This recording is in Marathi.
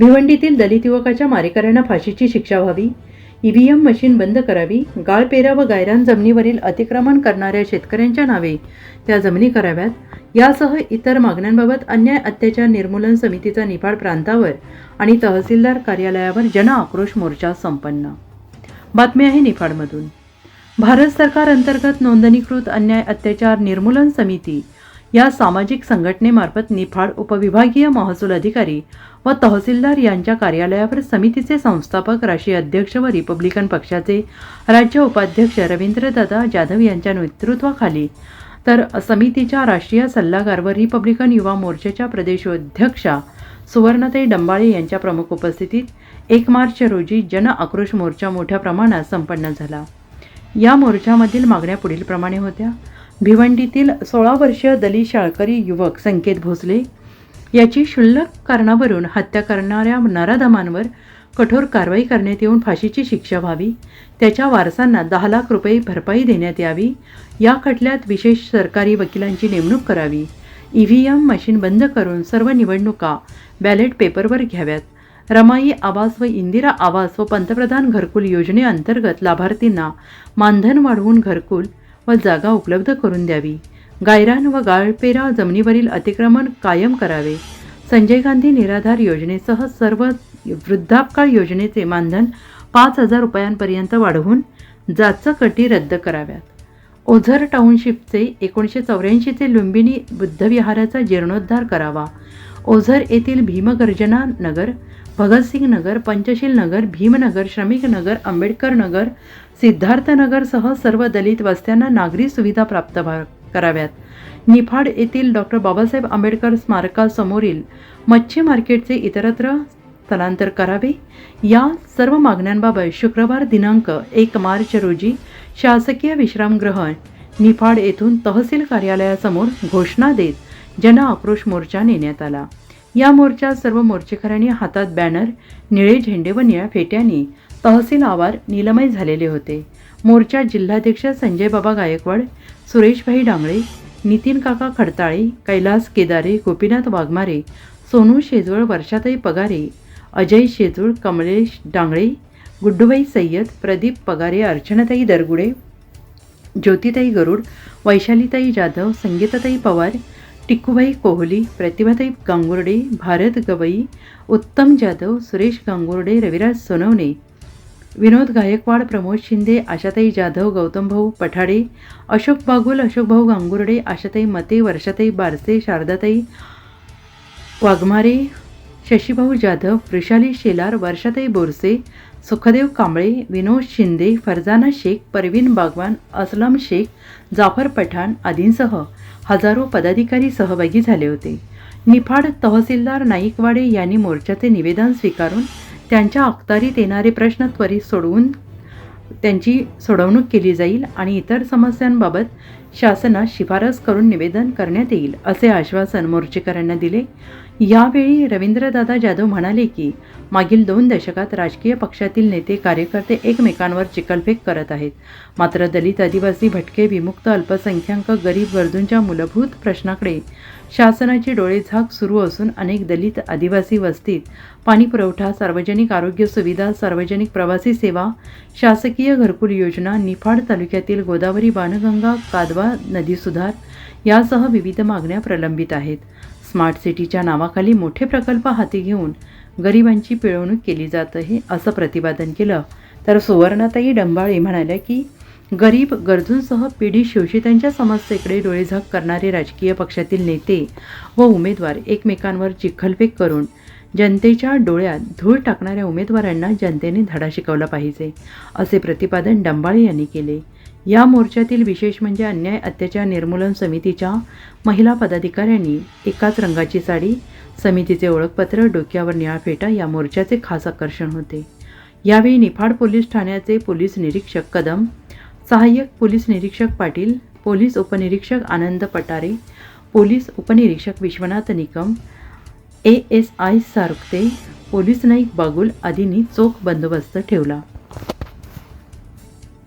भिवंडीतील दलित युवकाच्या मारेकऱ्यांना फाशीची शिक्षा व्हावी. ईव्हीएम मशीन बंद करावी. गाळपेरा व गायरान जमिनीवरील अतिक्रमण करणाऱ्या शेतकऱ्यांच्या नावे त्या जमिनी कराव्यात. यासह इतर मागण्यांबाबत अन्याय अत्याचार निर्मूलन समितीचा निफाड प्रांतावर आणि तहसीलदार कार्यालयावर जन आक्रोश मोर्चा संपन्न. बातमी आहे निफाडमधून. भारत सरकार अंतर्गत नोंदणीकृत अन्याय अत्याचार निर्मूलन समिती या सामाजिक संघटनेमार्फत निफाड उपविभागीय महसूल अधिकारी व तहसीलदार यांच्या कार्यालयावर समितीचे संस्थापक राष्ट्रीय अध्यक्ष व रिपब्लिकन पक्षाचे राज्य उपाध्यक्ष रवींद्रदादा जाधव यांच्या नेतृत्वाखाली. तर समितीच्या राष्ट्रीय सल्लागार व रिपब्लिकन युवा मोर्चाच्या प्रदेशाध्यक्षा सुवर्णताई डंबाळे यांच्या प्रमुख उपस्थितीत एक मार्च रोजी जन आक्रोश मोर्चा मोठ्या प्रमाणात संपन्न झाला. या मोर्चामधील मागण्या पुढीलप्रमाणे होत्या. भिवंडीतील सोळा वर्षीय दलित शाळकरी युवक संकेत भोसले याची क्षुल्लक कारणावरून हत्या करणाऱ्या नराधमांवर कठोर कारवाई करण्यात येऊन फाशीची शिक्षा व्हावी. त्याच्या वारसांना दहा लाख रुपये भरपाई देण्यात यावी. या खटल्यात विशेष सरकारी वकिलांची नेमणूक करावी. ई व्ही एम मशीन बंद करून सर्व निवडणुका बॅलेट पेपरवर घ्याव्यात. रमाई आवास व इंदिरा आवास व पंतप्रधान घरकुल योजनेअंतर्गत लाभार्थींना मानधन वाढवून घरकुल व जागा उपलब्ध करून द्यावी. गायरान व गाळपेरा जमिनीवरील अतिक्रमण कायम करावे. संजय गांधी निराधार योजनेसह सर्व वृद्धापकाळ योजनेचे मानधन पाच हजार रुपयांपर्यंत वाढवून जाचकटी रद्द कराव्यात. ओझर टाउनशिपचे एकोणीसशे चौऱ्याऐंशीचे लुंबिनी बुद्धविहाराचा जीर्णोद्धार करावा. ओझर येथील भीमगर्जना नगर भगतसिंग नगर पंचशील नगर भीमनगर श्रमिक नगर आंबेडकर नगर सिद्धार्थनगरसह सर्व दलित वस्त्यांना नागरी सुविधा प्राप्त व्हा कराव्यात. निफाड येथील डॉक्टर बाबासाहेब आंबेडकर स्मारकासमोरील मच्छी मार्केटचे इतरत्र स्थलांतर करावे? या सर्व मागण्यांबाबत शुक्रवार दिनांक एक मार्च रोजी शासकीय विश्रामगृह निफाड येथून तहसील कार्यालयासमोर घोषणा देत जन आक्रोश मोर्चा नेण्यात आला. या मोर्चात सर्व मोर्चेकऱ्यांनी हातात बॅनर निळे झेंडे व निळ्या फेट्यांनी तहसील आवार निलमय झालेले होते. मोर्चा जिल्हाध्यक्ष संजय बाबा गायकवाड सुरेशभाई डांगळे नितीन काका खडताळे कैलास केदारे गोपीनाथ वाघमारे सोनू शेजवळ वर्षाताई पगारे अजय शेजूळ कमलेश डांगळे गुड्डूबाई सय्यद प्रदीप पगारे अर्चनाताई दरगुडे ज्योतिताई गरुड वैशालीताई जाधव संगीताताई पवार टिक्कूबाई कोहली प्रतिभाताई गांगुर्डे भारत गवई उत्तम जाधव सुरेश गांगुर्डे रविराज सोनवणे विनोद गायकवाड प्रमोद शिंदे आशाताई जाधव गौतमभाऊ पठाडे अशोक बागुल अशोकभाऊ गांगुर्डे आशाताई मते वर्षाताई बारसे शारदाताई वाघमारे शशीभाऊ जाधव वृषाली शेलार वर्षाताई बोरसे सुखदेव कांबळे विनोद शिंदे फरजाना शेख परवीन बागवान असलम शेख जाफर पठाण आदींसह हजारो पदाधिकारी सहभागी झाले होते. निफाड तहसीलदार नाईकवाडे यांनी मोर्चाचे निवेदन स्वीकारून त्यांच्या अखत्यारीत येणारे प्रश्न त्वरित सोडवून त्यांची सोडवणूक केली जाईल आणि इतर समस्यांबाबत शासनास शिफारस करून निवेदन करण्यात येईल असे आश्वासन मोर्चेकरांना दिले. यावेळी रवींद्रदादा जाधव म्हणाले की मागील दोन दशकात राजकीय पक्षातील नेते कार्यकर्ते एकमेकांवर चिकलफेक करत आहेत. मात्र दलित आदिवासी भटके विमुक्त अल्पसंख्याक गरीब गरजूंच्या मूलभूत प्रश्नाकडे शासनाची डोळेझाक सुरू असून अनेक दलित आदिवासी वस्तीत पाणीपुरवठा सार्वजनिक आरोग्य सुविधा सार्वजनिक प्रवासी सेवा शासकीय घरकुल योजना निफाड तालुक्यातील गोदावरी बाणगंगा कादवा नदी सुधार यासह विविध मागण्या प्रलंबित आहेत. स्मार्ट सिटीच्या नावाखाली मोठे प्रकल्प हाती घेऊन गरिबांची पिळवणूक केली जात आहे असं प्रतिपादन केलं. तर सुवर्णाताई डंबाळे म्हणाल्या की गरीब गरजूंसह पिढी शोषितांच्या समस्येकडे डोळेझाक करणारे राजकीय पक्षातील नेते व उमेदवार एकमेकांवर चिखलफेक करून जनतेच्या डोळ्यात धूळ टाकणाऱ्या उमेदवारांना जनतेने धडा शिकवला पाहिजे असे प्रतिपादन डंबाळे यांनी केले. या मोर्चातील विशेष म्हणजे अन्याय अत्याचार निर्मूलन समितीच्या महिला पदाधिकाऱ्यांनी एकाच रंगाची साडी समितीचे ओळखपत्र डोक्यावर निळा फेटा या मोर्चाचे खास आकर्षण होते. यावेळी निफाड पोलीस ठाण्याचे पोलीस निरीक्षक कदम सहाय्यक पोलीस निरीक्षक पाटील पोलीस उपनिरीक्षक आनंद पटारे पोलीस उपनिरीक्षक Vishwanath Nikam A S I Sarukte police Naik Bagul आदींनी चोख बंदोबस्त ठेवला.